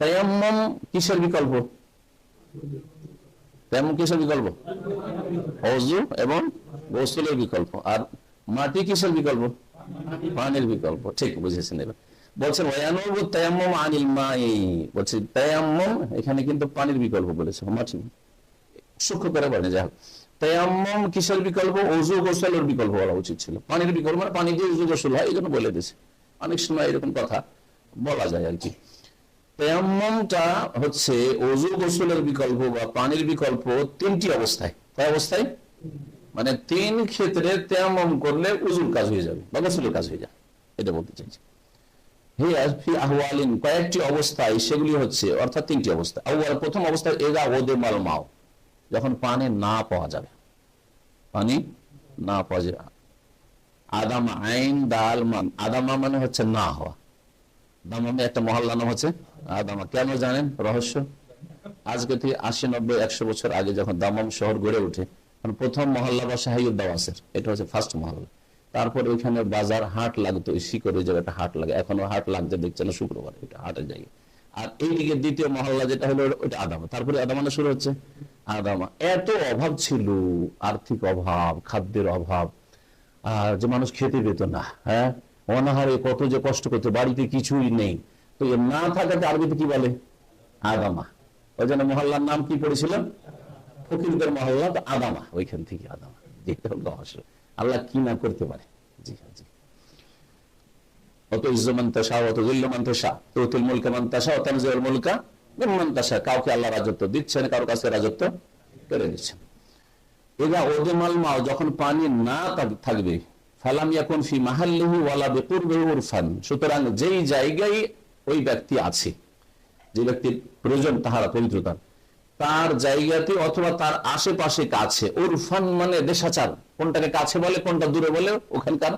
তায়াম্মম কিসের বিকল্প? তায়াম্মম কিসের বিকল্প? অজু এবং গোসলের বিকল্প। আর মাটি কিসের বিকল্প? পানির বিকল্প। ঠিক, বুঝেছেন এবার। বলছেন ওয়ানুবু তায়াম্মম আনিল মাই। বলছে, তায়াম্মম এখানে কিন্তু পানির বিকল্প বলেছে মাটি সূক্ষ্ম করে বলে যা হোক। তায়াম্মম কিসের বিকল্প? অজু, গোসলের বিকল্প বলা উচিত ছিল। পানির বিকল্প মানে পানি দিয়ে অজু গোসল হয়, এই জন্য বলে দিয়েছে। অনেক সময় এরকম কথা বলা যায় আর কি। তেয়াম্মমটা হচ্ছে অজু গোসলের বিকল্প বা পানির বিকল্প তিনটি অবস্থায়। কয় অবস্থায়? মানে তিন ক্ষেত্রে তেয়াম্মম করলে উজুর কাজ হয়ে যাবে বা গোসলের কাজ হয়ে যাবে। এটা বলতে চাইছি। আহওয়ালিন, কয়েকটি অবস্থায় সেগুলি হচ্ছে, অর্থাৎ তিনটি অবস্থা। আউয়াল, প্রথম অবস্থায় এগা ওদে মাল মাও, যখন পানি না পাওয়া যাবে। পানি না পাওয়া যাবে। আদাম আইন দাল মান, আদামা মানে হচ্ছে না হওয়া। দামামে একটা মহল্লা নাম হচ্ছে আদামা। কেন জানেন? রহস্য। আজকে থেকে আশি, নব্বই, একশো বছর আগে যখন দামাম শহর গড়ে তখন প্রথম মহল্লা বা শাহিউদ দাওয়াসের এটা হচ্ছে ফার্স্ট মহল্লা। তারপরে ওইখানে বাজার হাট লাগতো, ওই শিকড়ে যে একটা হাট লাগে। এখনও হাট লাগছে দেখছে না? শুক্রবার এটা হাটের জায়গায় আর এইদিকে দ্বিতীয় মহল্লা যেটা হলো, ওইটা আদামা। তারপরে আদামানা শুরু হচ্ছে? আদামা। এত অভাব ছিল, আর্থিক অভাব, খাদ্যের অভাব, আর যে মানুষ খেতে পেত না হ্যাঁ? অনাহারে কত যে কষ্ট করতে, বাড়িতে কিছুই নেই। তো না থাকাতে আরবিতে কি বলে? আদামা। ওই জন্য মহল্লার নাম কি পড়েছিল ফকিরদের মহল্লা তো আদামা, ওইখান থেকে হল আল্লাহ কি না করতে পারে? জি হ্যাঁ জি। কাউকে আল্লাহ রাজত্ব কারও কাছে রাজত্ব ওদেমাল মাও যখন পানি না থাকবে ফালাম ইয়াকুন ফি মাহাল্লিহি ওয়ালা বিকুরবিহি উরফান। সুতরাং যেই জায়গায় ওই ব্যক্তি আছে, যে ব্যক্তির প্রয়োজন তাহারা পবিত্রতার তার জায়গাতে অথবা তার আশেপাশে কাছে, উরফান মানে দেশাচার। কোনটাকে কাছে বলে, কোনটা দূরে বলে, ওখানকার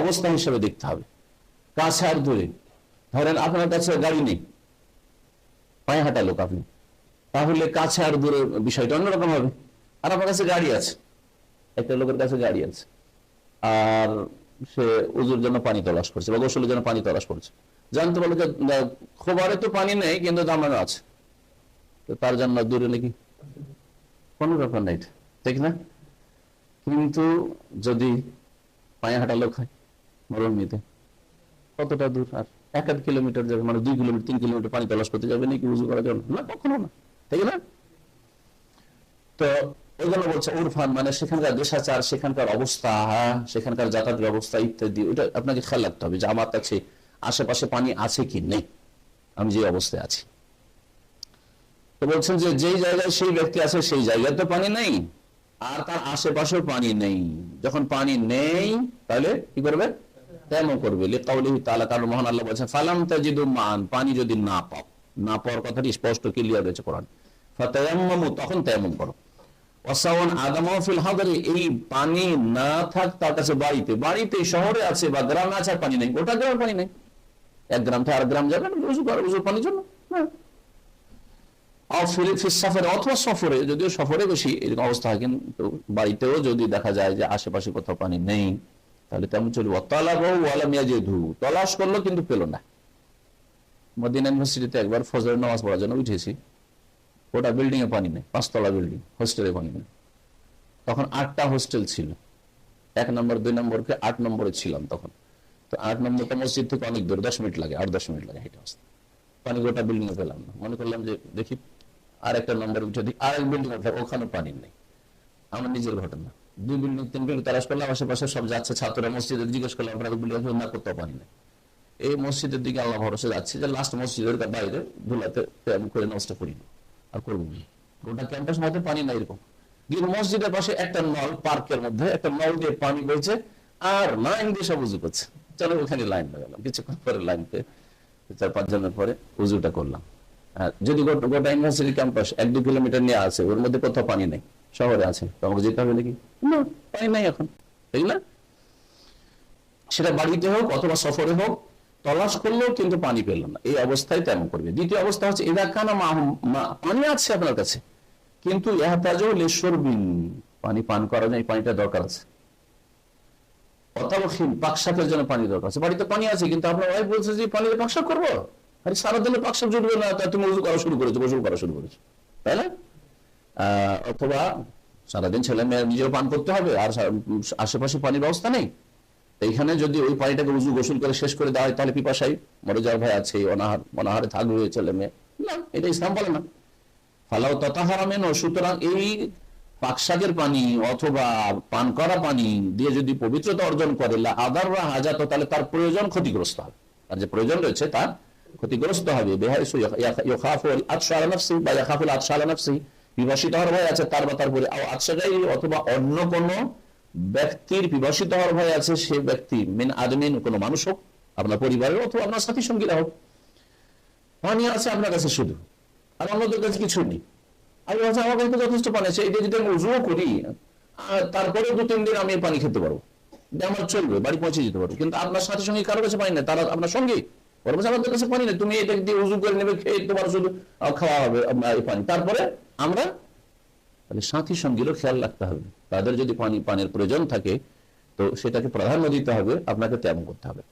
অবস্থা হিসেবে দেখতে হবে। কাছে আর দূরে। ধরেন আপনার কাছে গাড়ি নেই, পায়ে হাঁটা লোক আপনি। তাহলে কাছে আর দূরে বিষয়টা অন্যরকম হবে। আর আপনার কাছে গাড়ি আছে, একটা লোকের কাছে গাড়ি আছে। আর সে উজুর জন্য পানি তলাশ করছে বা গোসলের জন্য পানি তলাশ করছে। জানতে পারল যে খোবারে তো পানি নেই, কিন্তু দামানো আছে। তো তার জন্য দূরে নাকি? কোনো ব্যাপার নাই, ঠিক না? কিন্তু যদি পায়ে হাঁটা লোক হয় মরুভূমিতে কতটা দূর আর? এক আধ কিলোমিটার যাবে মানে দুই কিলোমিটার, তিন কিলোমিটার পানি তলাশ করতে যাবে নাকি উজু করার জন্য? না, কখনো না, ঠিক না? তো জন্য বলছে উরফান মানে সেখানকার দেশাচার সেখানকার অবস্থা হ্যাঁ, সেখানকার যাতায়াত ব্যবস্থা ইত্যাদি ওটা আপনাকে খেয়াল রাখতে হবে যে আমার কাছে আশেপাশে পানি আছে কি নেই? আমি যে অবস্থায় আছি। তো বলছেন যে যেই জায়গায় সেই ব্যক্তি আছে সেই জায়গায় তো পানি নেই আর তার আশেপাশেও পানি নেই। যখন পানি নেই তাহলে কি করবে? তেমন করবে। কারণ মহান আল্লাহ বলছেন ফালাম তাজিদু মান পানি যদি না পাও না পাওয়ার কথাটি স্পষ্ট ক্লিয়ার রয়েছে কোরআন। তখন তেমন করো। এই পানি না থাক তার কাছে বাড়িতে। বাড়িতে, শহরে আছে বা গ্রামে আছে পানি নেই। গোটা পানি নেই। এক গ্রাম থেকে আর গ্রাম যাবেন করে পানির জন্য। হ্যাঁ। সফরে, অথবা সফরে, যদিও সফরে বেশি এরকম অবস্থা হয়, কিন্তু বাড়িতেও যদি দেখা যায় যে আশেপাশে কোথাও পানি নেই, তাহলে তেমন চলবে। তলাশ করল কিন্তু পেল না। মদিনা ইউনিভার্সিটিতে একবার ফজর নামাজ পড়ার জন্য উঠেছি। বিল্ডিং এ পানি নেই পাঁচতলা বিল্ডিং হোস্টেলে পানি নেই তখন আটটা হোস্টেল ছিল। এক নম্বর, দুই নম্বরকে আট নম্বরে ছিলাম তখন। তো আট নম্বরটা মসজিদ থেকে অনেক দূর, দশ মিনিট লাগে, আট, দশ মিনিট লাগে হেঁটে আসতে। পানি গোটা বিল্ডিং এ পেলাম না। মনে করলাম যে, দেখি, আর একটা নম্বর উঠে দিই আর এক বিল্ডিং উঠে ওখানে পানি নেই। আমার নিজের ঘটনা। দুই বিল্ডিং তিন বিল্ডিং তালাশ করলাম, আশেপাশে সব যাচ্ছে ছাত্ররা। মসজিদে জিজ্ঞেস করলাম, আপনার বিল্ডিং না করতে পানি নেই। এই মসজিদের দিকে আল্লাহ ভরসা যাচ্ছে যে লাস্ট মসজিদের বাইরে ধুলাতে করে নষ্ট করি না। আর করব না গোটা ক্যাম্পাস মধ্যে পানি নাই এরকম। কিন্তু মসজিদের পাশে একটা নল, পার্কের মধ্যে একটা নল দিয়ে পানি বইছে, আর লাইন দিয়ে সব উজু করছে। চলো ওখানে লাইন লাগালাম। কিছুক্ষণ পরে লাইন পেয়ে চার পাঁচ জনের পরে উজুটা করলাম। যদি গোটা ইউনিভার্সিটি ক্যাম্পাস এক দু কিলোমিটার নিয়ে আছে, ওর মধ্যে কোথাও পানি নেই। শহরে আছে। তখন যেতে হবে নাকি? না, পানি নাই এখন। ঠিক না? সেটা বাড়িতে হোক অথবা সফরে হোক তলাশ করলেও কিন্তু পানি পেল না। এই অবস্থায় তেমন করবে। দ্বিতীয় অবস্থা হচ্ছে এলাকানা পানি আছে আপনার কাছে। কিন্তু পানি পান করা যায়, পানিটা দরকার আছে। জন্য পানি দরকার আছে। বাড়িতে পানি আছে, কিন্তু আপনার ওয়াইফ বলছে যে, পানিতে পাকশাক করব? আরে সারাদিনে পাকসাপ জুটবে না তুমি উজু করা শুরু করেছ, গোসল করা শুরু করেছ। তাই না? অথবা সারাদিন ছেলে মেয়ের নিজেও পান করতে হবে, আর আশেপাশে পানির ব্যবস্থা নেই। এইখানে যদি ওই পানিটাকে উজু গোসল করে শেষ করে দেওয়া হয়, তাহলে পিপাসাই মরে যাওয়ার ভয় আছে, অনাহার অনাহারে থাকবে ছেলে মেয়ে। না, এটা ইসলাম বলে না। ফালাও তথাহারা মেনো সুতরাং এই পাকশাকের পানি অথবা পান করা পানি দিয়ে যদি পবিত্রতা অর্জন করে আদার বা হাজাত, তাহলে তার প্রয়োজন ক্ষতিগ্রস্ত হবে। তার যে প্রয়োজন রয়েছে, তার ক্ষতিগ্রস্ত হবে। বেহাইসু ইয়াখাফুল আতশা আলা নাফসি, বা ইয়াখাফুল আতশা আলা নাফসি। বিভাসিত হওয়ার ভয় আছে, তার বা তার পরে আতশাগাই অথবা অন্য কোন ব্যক্তির বিভাসিত হওয়ার ভয় আছে, সে ব্যক্তি মিন আদমিন কোনো মানুষ হোক, আপনার পরিবারের অথবা আপনার সাথী সঙ্গীরা হোক। পানি আছে আপনার কাছে শুধু, আর অন্যদের কাছে কিছু নেই। আমি ভাবছি আমার কাছে যথেষ্ট পানি আছে এটা যদি আমি উজুও করি তারপরে দু, তিন দিন আমি পানি খেতে পারব। আমার চলবে, বাড়ি পৌঁছে যেতে পারব। কিন্তু আপনার সাথে সঙ্গে কারও কাছে পানি নেই, তারা আপনার সঙ্গে। ওরা বলছে, আমাদের কাছে পানি নেই, তুমি এটা দিয়ে উজু করে নেবে, খেয়ে তোমার শুধু খাওয়া হবে, এই পানি। তারপরে আমরা তাহলে সাথী সঙ্গীরও খেয়াল রাখতে হবে। তাদের যদি পানি, পানের প্রয়োজন থাকে, তো সেটাকে প্রাধান্য দিতে হবে, আপনাকে ত্যাগ করতে হবে।